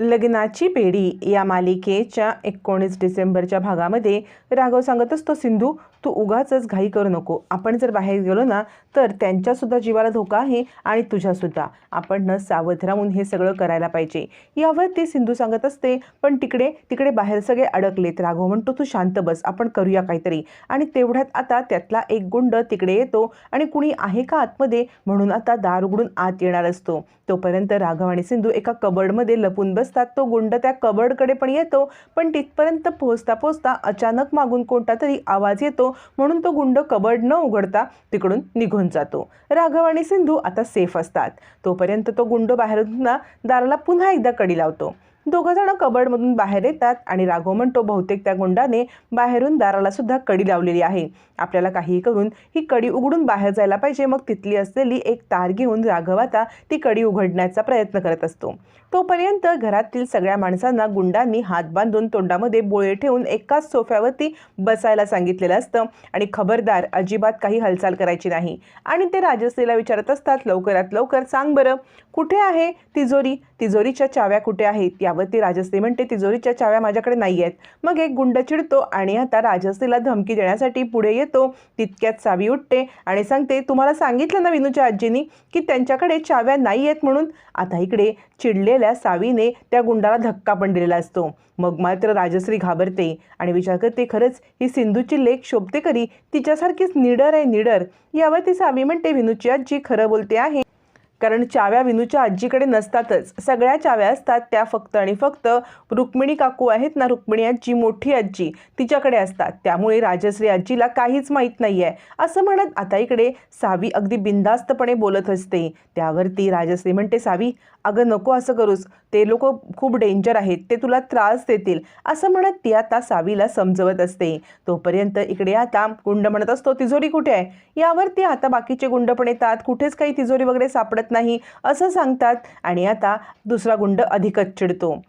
लग्नाची पेढी या मालिकेच्या एकोणीस डिसेंबरच्या भागामध्ये राघव सांगत असतो. सिंधू तू उगाचच घाई करू नको. आपण जर बाहेर गेलो ना तर त्यांच्यासुद्धा जीवाला धोका आहे आणि तुझ्यासुद्धा. आपण न सावध राहून हे सगळं करायला पाहिजे. यावर ती सिंधू सांगत असते पण तिकडे तिकडे बाहेर सगळे अडकलेत. राघव म्हणतो तू शांत बस आपण करूया काहीतरी. आणि तेवढ्यात आता त्यातला एक गुंड तिकडे येतो आणि कुणी आहे का आतमध्ये म्हणून आता दार उघडून आत येणार असतो. तोपर्यंत राघव आणि सिंधू एका कबडमध्ये लपून बसतात. तो गुंड त्या कबडकडे पण येतो पण तिथपर्यंत पोहोचता पोहोचता अचानक मागून कोणता तरी आवाज येतो म्हणून तो गुंड कबड न उघडता तिकडून निघून जातो. राघव आणि सिंधू आता सेफ असतात. तोपर्यंत तो गुंड बाहेरून ना दाराला पुन्हा एकदा कडी लावतो. दोघंजणं कबडमधून बाहेर येतात आणि राघव म्हणतो बहुतेक त्या गुंडाने बाहेरून दाराला सुद्धा कडी लावलेली आहे. आपल्याला काहीही करून ही कडी उघडून बाहेर जायला पाहिजे. मग तिथली असलेली एक तार घेऊन राघव आता ती कडी उघडण्याचा प्रयत्न करत असतो. तोपर्यंत घरातील सगळ्या माणसांना गुंडांनी हात बांधून तोंडामध्ये बोळे ठेवून एकाच सोफ्यावरती बसायला सांगितलेलं असतं आणि खबरदार अजिबात काही हालचाल करायची नाही. आणि ते राजश्रीला विचारत असतात लवकरात लवकर सांग बरं. कुठे आहे तिजोरी? तिजोरीच्या चाव्या कुठे आहेत? यावरती राजश्री म्हणते तिजोरीच्या चाव्या माझ्याकडे नाही आहेत. मग एक गुंड चिडतो आणि आता राजश्रीला धमकी देण्यासाठी पुढे येतो. तितक्यात सावी उठते आणि सांगते तुम्हाला सांगितलं ना विनूच्या आजीनी की त्यांच्याकडे चाव्या नाही आहेत म्हणून? आता इकडे चिडलेल्या सावीने त्या गुंडाला धक्का पण दिलेला असतो. मग मात्र राजश्री घाबरते आणि विचार करते खरंच ही सिंधूची लेख शोभते करी? तिच्यासारखीच निडर आहे निडर. यावर ती सावी म्हणते विनूची आजी खरं बोलते आहे. कारण चाव्या विनूच्या आजीकडे नसतातच. सगळ्या चाव्या असतात त्या फक्त आणि फक्त रुक्मिणी काकू आहेत ना रुक्मिणी आजी मोठी आजी तिच्याकडे असतात. त्यामुळे राजश्री आजीला काहीच माहीत नाही आहे असं म्हणत आता इकडे सावी अगदी बिंदास्तपणे बोलत असते. त्यावरती राजश्री म्हणते सावी अगं नको असं करूस. ते लोक खूप डेंजर आहेत. ते तुला त्रास देतील. असं म्हणत ती आता सावीला समजवत असते. तोपर्यंत इकडे आता गुंड म्हणत असतो तिजोरी कुठे आहे? यावरती आता बाकीचे गुंड पण येतात. कुठेच काही तिजोरी वगैरे सापडत नाही असं सांगतात. आणि आता दुसरा गुंड अधिकच चिडतो.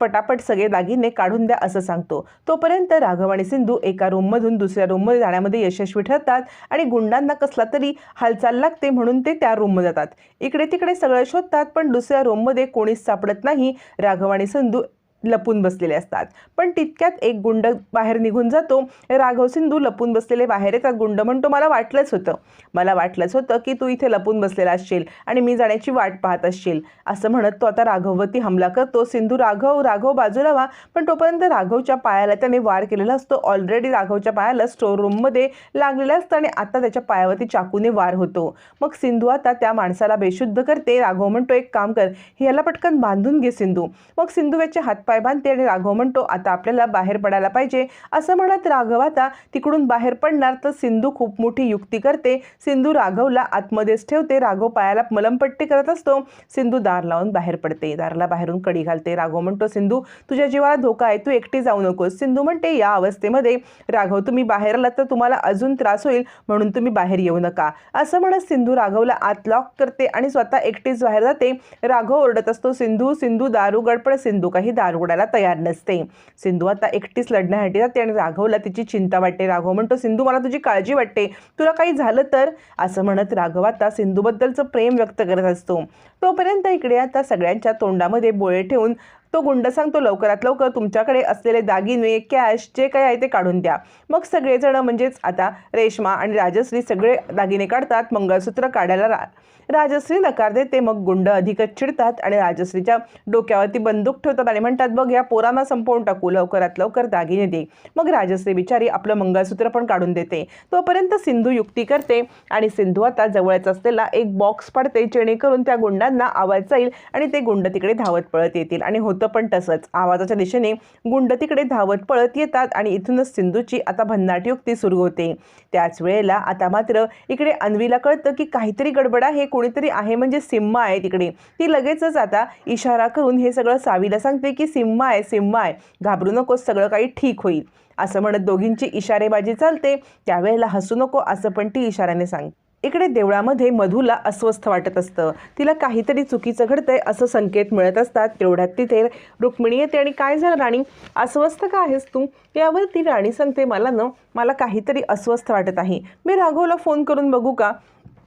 पटापट सगळे दागिने काढून द्या असं सांगतो. तोपर्यंत राघव आणि सिंधू एका रूममधून दुसऱ्या रूममध्ये जाण्यामध्ये यशस्वी ठरतात आणि गुंडांना कसला तरी हालचाल लागते म्हणून ते त्या रूममध्ये जातात. इकडे तिकडे सगळं शोधतात पण दुसऱ्या रूममध्ये कोणीच सापडत नाही. राघव आणि सिंधू लपून बसलेले असतात. पण तितक्यात एक गुंड बाहेर निघून जातो. राघव सिंधू लपून बसलेले बाहेर येतात. गुंड म्हणतो मला वाटलंच होतं. मला वाटलंच होतं की तू इथे लपून बसलेला असशील आणि मी जाण्याची वाट पाहत असशील. असं म्हणत तो आता राघववरती हमला करतो. सिंधू राघव राघव बाजूला व्हा. पण तोपर्यंत राघवच्या पायाला त्याने वार केलेला असतो. ऑलरेडी राघवच्या पायाला स्टोर रूममध्ये लागलेलं असतं आणि आता त्याच्या पायावरती चाकूने वार होतो. मग सिंधू आता त्या माणसाला बेशुद्ध करते. राघव म्हणतो एक काम कर. हे याला पटकन बांधून घे सिंधू. मग सिंधू याचे हातपाय बांधते आणि राघव म्हणतो आता आपल्याला बाहेर पडायला पाहिजे. असं म्हणत राघव आता तिकडून बाहेर पडणार तर सिंधू खूप मोठी युक्ती करते. सिंधू राघवला आतमध्येच ठेवते. राघव पायाला मलमपट्टी करत असतो. सिंधू दार लावून बाहेर पडते. दाराला बाहेरून कडी घालते. राघव म्हणतो सिंधू तुझ्या जीवाला धोका आहे. तू एकटी जाऊ नकोस. सिंधू म्हणते या अवस्थेमध्ये राघव तुम्ही बाहेर आलात तर तुम्हाला अजून त्रास होईल. म्हणून तुम्ही बाहेर येऊ नका. असं म्हणत सिंधू राघवला आत लॉक करते आणि स्वतः एकटीच बाहेर जाते. राघव ओरडत असतो सिंधू सिंधू दारू गडपड सिंधू काही दारू उडायला तयार नसते. सिंधू आता एकटीच लढण्यासाठी जाते आणि राघवला तिची चिंता वाटते. राघव म्हणतो सिंधू मला तुझी काळजी वाटते. तुला काही झालं तर? असं म्हणत राघव आता सिंधूबद्दलचं प्रेम व्यक्त करत असतो. तोपर्यंत इकडे आता सगळ्यांच्या तोंडामध्ये बोळे ठेवून तो गुंड सांगतो लवकरात लवकर तुमच्याकडे असलेले दागिने कॅश जे काही आहे ते काढून द्या. मग सगळेजण म्हणजेच आता रेश्मा आणि राजश्री सगळे दागिने काढतात मंगळसूत्र काढायला रा राजश्री नकार देते मग गुंड अधिकच चिडतात आणि राजश्रीच्या डोक्यावरती बंदूक ठेवतात आणि म्हणतात बघ या पोरांना संपवून टाकू लवकरात लवकर दागिने दे. मग राजश्री बिचारी आपलं मंगळसूत्र पण काढून देते. तोपर्यंत सिंधू युक्ती करते आणि सिंधू आता जवळच असलेला एक बॉक्स पाडते जेणेकरून त्या गुंडांना आवाज जाईल आणि ते गुंड तिकडे धावत पळत येतील. आणि होतं पण तसंच. आवाजाच्या दिशेने गुंड तिकडे धावत पळत येतात आणि इथूनच सिंधूची आता भन्नाट युक्ती सुरू होते. त्याच वेळेला आता मात्र इकडे अन्वीला कळतं की काहीतरी गडबड आहे कोणीतरी आहे म्हणजे सिम्मा आहे तिकडे. ती लगेचच आता इशारा करून हे सगळं सावीला सांगते की सिम्मा आहे सिम्मा आहे. घाबरू नकोस सगळं काही ठीक होईल. असं म्हणत दोघींची इशारेबाजी चालते. त्यावेळेला हसू नको असं पण ती इशाऱ्याने सांगते. इकडे देवळामध्ये मधूला अस्वस्थ वाटत असतं. तिला काहीतरी चुकीचं घडतंय असं संकेत मिळत असतात. तेवढ्यात तिथे रुक्मिणी येते आणि काय झालं राणी? अस्वस्थ का आहेस तू? यावर ती राणी सांगते मला न मला काहीतरी अस्वस्थ वाटत आहे. मी राघवला फोन करून बघू का?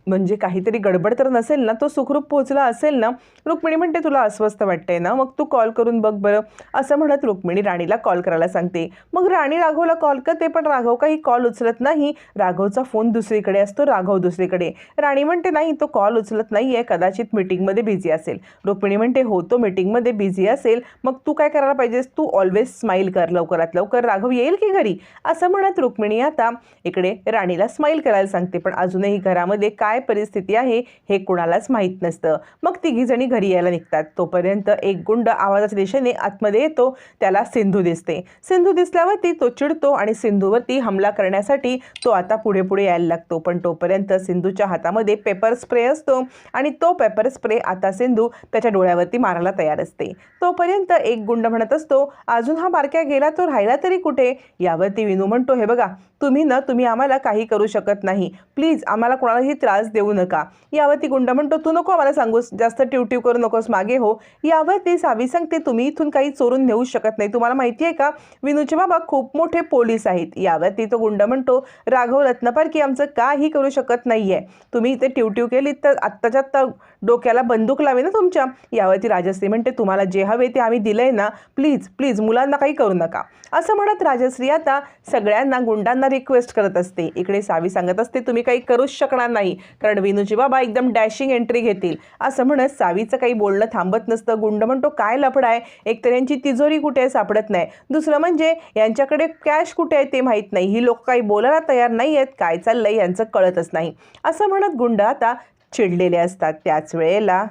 म्हणजे काहीतरी गडबड तर नसेल ना तो सुखरूप पोहोचला असेल ना रुक्मिणी म्हणते तुला अस्वस्थ वाटते ना मग तू कॉल करून बघ बरं. असं म्हणत रुक्मिणी राणीला कॉल करायला सांगते. मग राणी राघवला कॉल करते पण राघव काही कॉल उचलत नाही. राघवचा फोन दुसरीकडे असतो राघव दुसरीकडे. राणी म्हणते नाही तो कॉल उचलत नाही आहे कदाचित मीटिंगमध्ये बिझी असेल. रुक्मिणी म्हणते हो तो मीटिंगमध्ये बिझी असेल मग तू काय करायला पाहिजेस? तू ऑलवेज स्माईल कर लवकरात लवकर राघव येईल की घरी? असं म्हणत रुक्मिणी आता इकडे राणीला स्माईल करायला सांगते पण अजूनही घरामध्ये काय काय परिस्थिती आहे हे कुणालाच माहीत नसतं. मग तिघीजणी घरी यायला निघतात. तोपर्यंत एक गुंड आवाजाच्या दिशेने आतमध्ये येतो. त्याला सिंधू दिसते. सिंधू दिसल्यावरती तो चिडतो आणि सिंधूवरती हमला करण्यासाठी तो आता पुढे पुढे यायला लागतो. पण तोपर्यंत सिंधूच्या हातामध्ये पेपर स्प्रे असतो आणि तो पेपर स्प्रे आता सिंधू त्याच्या डोळ्यावरती मारायला तयार असते. तोपर्यंत एक गुंड म्हणत असतो अजून हा बारक्या गेला तो राहिला तरी कुठे? यावरती विनू म्हणतो हे बघा तुम्ही ना तुम्ही आम्हाला काही करू शकत नाही. प्लीज आम्हाला कोणालाही त्रास देऊ नका. यावरती गुंड म्हणतो तू नको आम्हाला सांगूस जास्त टिवटिव करू नकोस मागे हो. यावरती सावी सांगते तुम्ही इथून काही चोरून नेऊ शकत नाही. तुम्हाला माहिती आहे का विनूचे बाबा खूप मोठे पोलीस आहेत. यावरती तो गुंड म्हणतो राघव रत्नपारखी आमचं काही करू शकत नाही आहे तुम्ही इथे ट्यूट्यू केलीत तर आत्ताच्या आत्ता डोक्याला बंदूक लावे ना तुमच्या. यावरती राजश्री म्हणते तुम्हाला जे हवे ते आम्ही दिलंय ना प्लीज प्लीज मुलांना काही करू नका. असं म्हणत राजश्री आता सगळ्यांना गुंडांना रिक्वेस्ट करत असते. इकडे सावी सांगत असते तुम्ही काही करूच शकणार नाही. कारण विनूजी बाबा एकदम डॅशिंग एंट्री घेतील. असं म्हणत सावीचं काही बोलणं थांबत नसतं. गुंड म्हणतो काय लफडाय एकतर यांची तिजोरी कुठे आहे सापडत नाही. दुसरं म्हणजे यांच्याकडे कॅश कुठे आहे ते माहीत नाही. ही लोक काही बोलायला तयार नाही आहेत. काय चाललंय यांचं कळतच नाही. असं म्हणत गुंड आता चिडलेले असतात त्याच वेळेला.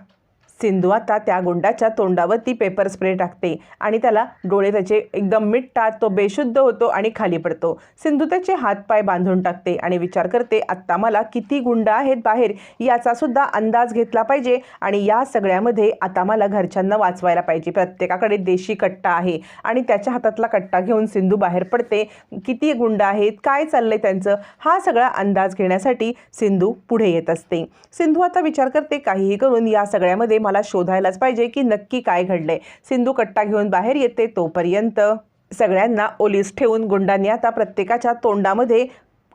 सिंधू आता त्या गुंडाच्या तोंडावर ती पेपर स्प्रे टाकते आणि त्याला डोळे त्याचे एकदम मिटतात तो बेशुद्ध होतो आणि खाली पडतो. सिंधू त्याचे हातपाय बांधून टाकते आणि विचार करते आत्ता मला किती गुंड आहेत बाहेर? याचा सुद्धा अंदाज घेतला पाहिजे आणि या सगळ्यामध्ये आता मला घरच्यांना वाचवायला पाहिजे. प्रत्येकाकडे देशी कट्टा आहे आणि त्याच्या हातातला कट्टा घेऊन सिंधू बाहेर पडते. किती गुंड आहेत? काय चाललंय त्यांचं? हा सगळा अंदाज घेण्यासाठी सिंधू पुढे येत असते. सिंधू आता विचार करते काहीही करून या सगळ्यामध्ये मला शोधायलाच पाहिजे की नक्की काय घडलंय. सिंधू कट्टा घेऊन बाहेर येते तोपर्यंत सगळ्यांना ओलीस ठेवून गुंडांनी आता प्रत्येकाच्या तोंडामध्ये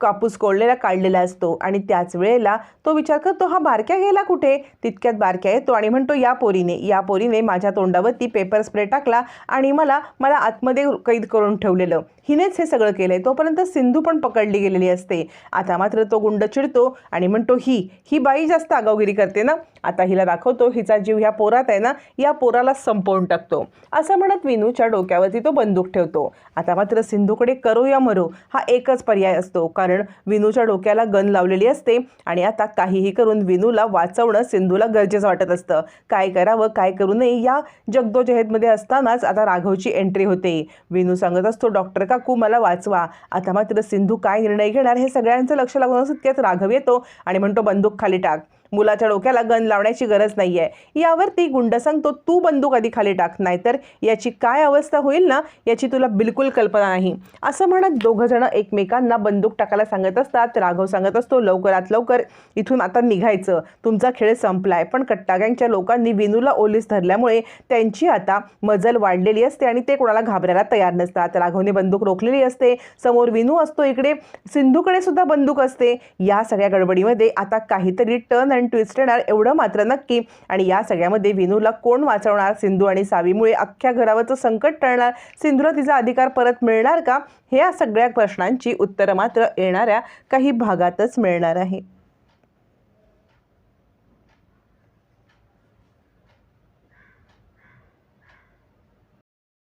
कापूस कोळलेला काढलेला असतो आणि त्याच वेळेला तो विचार करतो हा बारक्या गेला कुठे? तितक्यात बारक्या येतो आणि म्हणतो या पोरीने या पोरीने माझ्या तोंडावरती पेपर स्प्रे टाकला आणि मला मला आतमध्ये कैद करून ठेवलेलं. हिनेच हे सगळं केलं आहे तोपर्यंत सिंधू पण पकडली गेलेली असते. आता मात्र तो गुंड चिडतो आणि म्हणतो ही ही बाई जास्त आगावगिरी करते ना? आता हिला दाखवतो हिचा जीव ह्या पोरात आहे ना या पोराला संपवून टाकतो. असं म्हणत विनूच्या डोक्यावरती तो बंदूक ठेवतो. आता मात्र सिंधूकडे करो या मरो हा एकच पर्याय असतो. कारण विनूच्या डोक्याला गन लावलेली असते आणि आता काहीही करून विनूला वाचवणं सिंधूला गरजेचं वाटत असतं. काय करावं काय करू नये या जगदोजहेदमध्ये असतानाच आता राघवची एंट्री होते. विनू सांगत असतो डॉक्टर काकू मला वाचवा. आता मात्र सिंधू काय निर्णय घेणार हे सगळ्यांचं लक्ष लागून असत त्यात राघव येतो आणि म्हणतो बंदूक खाली टाक. मुलाच्या डोक्याला गन लावण्याची गरज नाही आहे यावरती गुंड सांगतो तू बंदूक आधी खाली टाक नाहीतर याची काय अवस्था होईल ना याची तुला बिलकुल कल्पना नाही. असं म्हणत दोघंजणं एकमेकांना बंदूक टाकायला सांगत असतात राघव सांगत असतो लवकरात लवकर इथून आता निघायचं तुमचा खेळ संपलाय. पण कट्टा गँगच्या लोकांनी विनूला ओलीस धरल्यामुळे त्यांची आता मजल वाढलेली असते आणि ते कोणाला घाबरायला तयार नसतात. राघवने बंदूक रोखलेली असते समोर विनू असतो इकडे सिंधूकडे सुद्धा बंदूक असते. या सगळ्या गडबडीमध्ये आता काहीतरी टर्न अँड ट्विस्ट येणार एवढं मात्र नक्की. आणि या सगळ्यामध्ये विनूला कोण वाचवणार? सिंधू आणि सावीमुळे अख्ख्या घरावरचं संकट टळणार. सिंधूला तिचा अधिकार परत मिळणार का? ह्या सगळ्या प्रश्नांची उत्तरं मात्र येणाऱ्या काही भागातच मिळणार आहे.